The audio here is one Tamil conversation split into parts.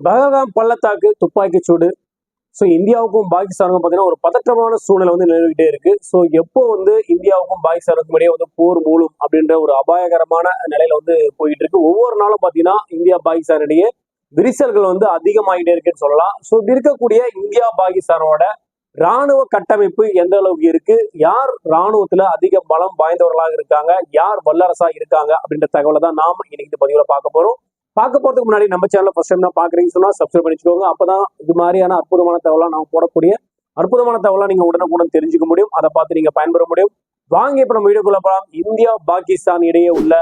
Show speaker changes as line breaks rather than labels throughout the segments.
பகல்காம் பள்ளத்தாக்கு துப்பாக்கி சூடு. ஸோ இந்தியாவுக்கும் பாகிஸ்தானுக்கும் பார்த்தீங்கன்னா ஒரு பதற்றமான சூழ்நிலை வந்து நிலவிக்கிட்டே இருக்கு. ஸோ எப்போ வந்து இந்தியாவுக்கும் பாகிஸ்தானுக்கும் இடையே வந்து போர் மூலம் அப்படின்ற ஒரு அபாயகரமான நிலையில வந்து போயிட்டு இருக்கு. ஒவ்வொரு நாளும் பார்த்தீங்கன்னா இந்தியா பாகிஸ்தான் இடையே விரிசல்கள் வந்து அதிகமாகிட்டே இருக்குன்னு சொல்லலாம். ஸோ இப்படி இருக்கக்கூடிய இந்தியா பாகிஸ்தானோட ராணுவ கட்டமைப்பு எந்த அளவுக்கு இருக்கு? யார் ராணுவத்துல அதிக பலம் வாய்ந்தவர்களாக இருக்காங்க? யார் வல்லரசா இருக்காங்க? அப்படின்ற தகவலை தான் நாம இன்னைக்கு இந்த பதிவுல பார்க்க போறோம். பார்க்க போறதுக்கு முன்னாடி நம்ம சேனல் ஃபர்ஸ்ட் டைம் தான் பாக்குறீங்க சொன்னா சப்ஸ்கிரைப் பண்ணிச்சுக்கோங்க. அப்பதான் இது மாதிரியான அற்புதமான தகவலாம் நம்ம போடக்கூடிய அற்புதமான தகவலாம் நீங்க உடனுக்குடன் தெரிஞ்சுக்க முடியும். அதை பார்த்து நீங்க பயன்பெற முடியும். வாங்க இப்ப நம்ம வீடியோக்குள்ள போலாம். இந்தியா பாகிஸ்தான் இடையே உள்ள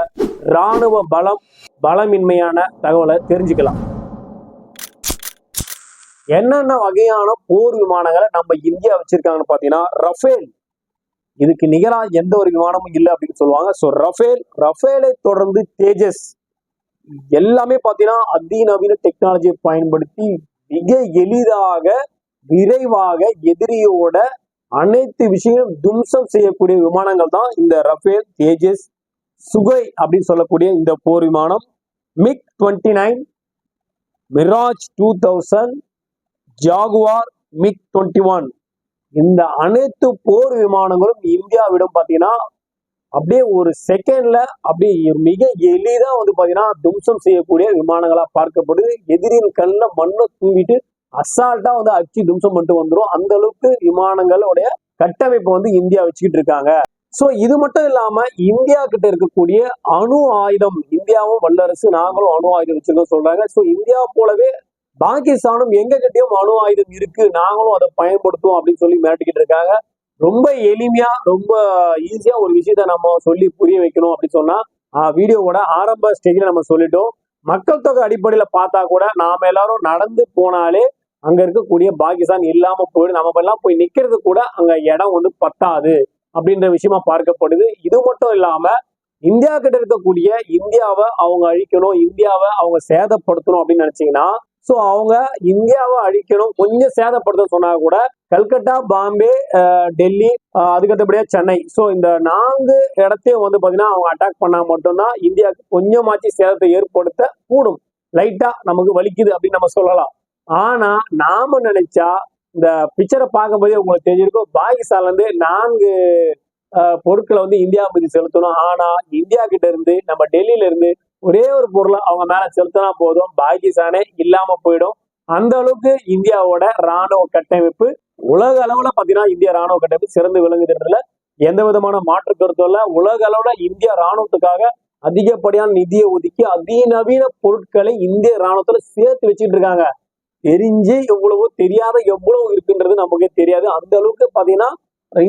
ராணுவ பலம் பலமின்மையான தகவலை தெரிஞ்சுக்கலாம். என்னென்ன வகையான போர் விமானங்களை நம்ம இந்தியா வச்சிருக்காங்கன்னு பாத்தீங்கன்னா ரஃபேல். இதுக்கு நிகரா எந்த ஒரு விமானமும் இல்லை அப்படின்னு சொல்லுவாங்க. ஸோ ரஃபேல் ரஃபேலை தொடர்ந்து தேஜஸ் எல்லாமே பார்த்தீங்கன்னா அதிநவீன டெக்னாலஜியை பயன்படுத்தி மிக எளிதாக விரைவாக எதிரியோட அனைத்து விஷயங்களும் தும்சம் செய்யக்கூடிய விமானங்கள் தான் இந்த ரஃபேல் தேஜஸ் சுகை அப்படின்னு சொல்லக்கூடிய இந்த போர் விமானம். MiG twenty nine Mirage two thousand Jaguar MiG twenty one இந்த அனைத்து போர் விமானங்களும் இந்தியாவிடம் பார்த்தீங்கன்னா அப்படியே ஒரு செகண்ட்ல அப்படியே மிக எளிதா வந்து பாத்தீங்கன்னா தும்சம் செய்யக்கூடிய விமானங்களா பார்க்கப்படுது. எதிரின் கல்ல மண்ணை தூவிட்டு அசால்ட்டா வந்து அச்சு தும்சம் மட்டும் வந்துடும் அந்த அளவுக்கு விமானங்களுடைய கட்டமைப்பு வந்து இந்தியா வச்சுக்கிட்டு இருக்காங்க. சோ இது மட்டும் இல்லாம இந்தியா கிட்ட இருக்கக்கூடிய அணு ஆயுதம் இந்தியாவும் வல்லரசு நாங்களும் அணு ஆயுதம் வச்சிருக்கோம் சொல்றாங்க. சோ இந்தியா போலவே பாகிஸ்தானும் எங்க கிட்டயும் அணு ஆயுதம் இருக்கு. நாங்களும் அதை பயன்படுத்துவோம் அப்படின்னு சொல்லி மிரட்டிக்கிட்டு இருக்காங்க. ரொம்ப எளிமையா ரொம்ப ஈஸியா ஒரு விஷயத்த நம்ம சொல்லி புரிய வைக்கணும் அப்படின்னு சொன்னா வீடியோவோட ஆரம்ப ஸ்டேஜ்ல நம்ம சொல்லிட்டோம். மக்கள் தொகை அடிப்படையில பார்த்தா கூட நாம எல்லாரும் நடந்து போனாலே அங்க இருக்கக்கூடிய பாகிஸ்தான் இல்லாம போயிடும். நம்ம எல்லாம் போய் நிக்கிறது கூட அங்க இடம் வந்து பத்தாது அப்படின்ற விஷயமா பார்க்கப்படுது. இது மட்டும் இல்லாம இந்தியா கிட்ட இருக்கக்கூடிய இந்தியாவை அவங்க அழிக்கணும் இந்தியாவை அவங்க சேதப்படுத்தணும் அப்படின்னு நினைச்சீங்கன்னா ஸோ அவங்க இந்தியாவை அழிக்கணும். கொஞ்சம் சேதப்படுத்த சொன்னா கூட. கல்கட்டா பாம்பே டெல்லி அதுக்கடுத்தபடியா சென்னை. ஸோ இந்த நான்கு இடத்தையும் வந்து பார்த்தீங்கன்னா அவங்க அட்டாக் பண்ணா மட்டும்தான் இந்தியாவுக்கு கொஞ்சமாச்சு சேதத்தை ஏற்படுத்த கூடும். லைட்டா நமக்கு வலிக்குது அப்படின்னு நம்ம சொல்லலாம். ஆனா நாம நினைச்சா இந்த பிக்சரை பார்க்கும்போதே உங்களுக்கு தெரிஞ்சிருக்கும். பாகிஸ்தான்ல இருந்து நான்கு பொருட்களை வந்து இந்தியா மீது செலுத்தணும். ஆனா இந்தியா கிட்ட இருந்து நம்ம டெல்லியில இருந்து ஒரே ஒரு பொருளை அவங்க மேல செலுத்தினா போதும் பாகிஸ்தானே இல்லாம போயிடும். அந்த அளவுக்கு இந்தியாவோட ராணுவ கட்டமைப்பு உலக அளவுல பாத்தீங்கன்னா இந்திய ராணுவ கட்டமைப்பு சிறந்து விளங்குதுன்றதுல எந்த விதமான மாற்று கருத்தும் இல்ல. உலக அளவுல இந்திய ராணுவத்துக்காக அதிகப்படியான நிதியை ஒதுக்கி அதிநவீன பொருட்களை இந்திய ராணுவத்துல சேர்த்து வச்சுட்டு இருக்காங்க. தெரிஞ்சு எவ்வளவோ தெரியாத எவ்வளவு இருக்குன்றது நமக்கே தெரியாது. அந்த அளவுக்கு பாத்தீங்கன்னா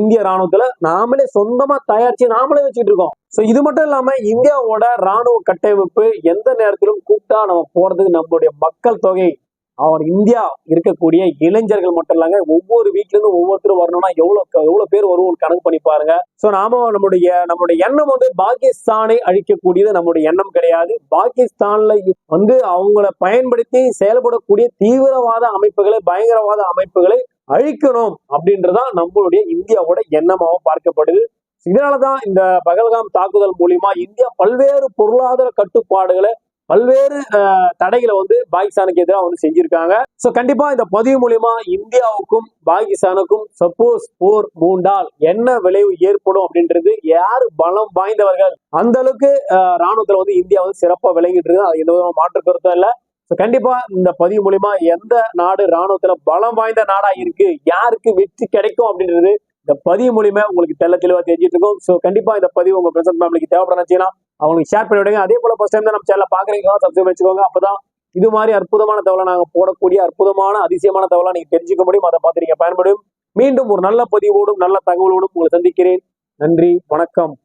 இந்திய ராணுவத்துல நாமளே சொந்தமா தயாரிச்சு நாமளே வச்சுட்டு இருக்கோம். சோ இது மட்டும் இல்லாம இந்தியாவோட ராணுவ கட்டமைப்பு எந்த நேரத்திலும் கூப்பிட்டா நம்ம போறதுக்கு நம்மளுடைய மக்கள் தொகை அவர் இந்தியா இருக்கக்கூடிய இளைஞர்கள் மட்டும் இல்லாங்க ஒவ்வொரு வீட்ல இருந்து ஒவ்வொருத்தரும் வரணும்னா எவ்வளவு எவ்வளவு பேர் வருவோம் கணக்கு பண்ணி பாருங்க. சோ நாம நம்முடைய நம்முடைய எண்ணம் வந்து பாகிஸ்தானை அழிக்கக்கூடியது நம்முடைய எண்ணம் கிடையாது. பாகிஸ்தான்ல வந்து அவங்கள பயன்படுத்தி செயல்படக்கூடிய தீவிரவாத அமைப்புகளை பயங்கரவாத அமைப்புகளை அழிக்கணும் அப்படின்றதான் நம்மளுடைய இந்தியாவோட எண்ணமாகவும் பார்க்கப்படுது. இதனாலதான் இந்த பகல்காம் தாக்குதல் மூலியமா இந்தியா பல்வேறு பொருளாதார கட்டுப்பாடுகளை பல்வேறு தடைகளை வந்து பாகிஸ்தானுக்கு எதிராக வந்து செஞ்சிருக்காங்க. ஸோ கண்டிப்பா இந்த பதிவு மூலியமா இந்தியாவுக்கும் பாகிஸ்தானுக்கும் சப்போஸ் போர் மூண்டால் என்ன விளைவு ஏற்படும் அப்படின்றது யார் பலம் வாய்ந்தவர்கள்? அந்த அளவுக்கு ராணுவத்துல வந்து இந்தியா வந்து சிறப்பா விளங்கிட்டு இருக்கு அது எந்த விதமான மாற்று கருத்தும் இல்லை. ஸோ கண்டிப்பா இந்த பதிவு மூலியமா எந்த நாடு ராணுவத்துல பலம் வாய்ந்த நாடா இருக்கு யாருக்கு வெற்றி கிடைக்கும் அப்படின்றது இந்த பதிவு மூலியமா உங்களுக்கு தெல்ல தெளிவா தெரிஞ்சிட்டு இருக்கும். ஸோ கண்டிப்பா இந்த பதிவு உங்க பிரசன்ட் ஃபேமிலிக்கு தேவைப்படுச்சுன்னா அவங்களுக்கு ஷேர் பண்ணி விடுங்க. அதே போல ஃபர்ஸ்ட் டைம் தான் நம்ம சேனல் பாக்குறீங்களா சப்ஸ்கிரைப் வச்சுக்கோங்க. அப்பதான் இது மாதிரி அற்புதமான தவளை நாங்க போடக்கூடிய அற்புதமான அதிசயமான தகவலை நீங்க தெரிஞ்சுக்க முடியும். அதை பார்த்து நீங்க பயன்படும். மீண்டும் ஒரு நல்ல பதிவோடும் நல்ல தகவலோடும் உங்களை சந்திக்கிறேன். நன்றி வணக்கம்.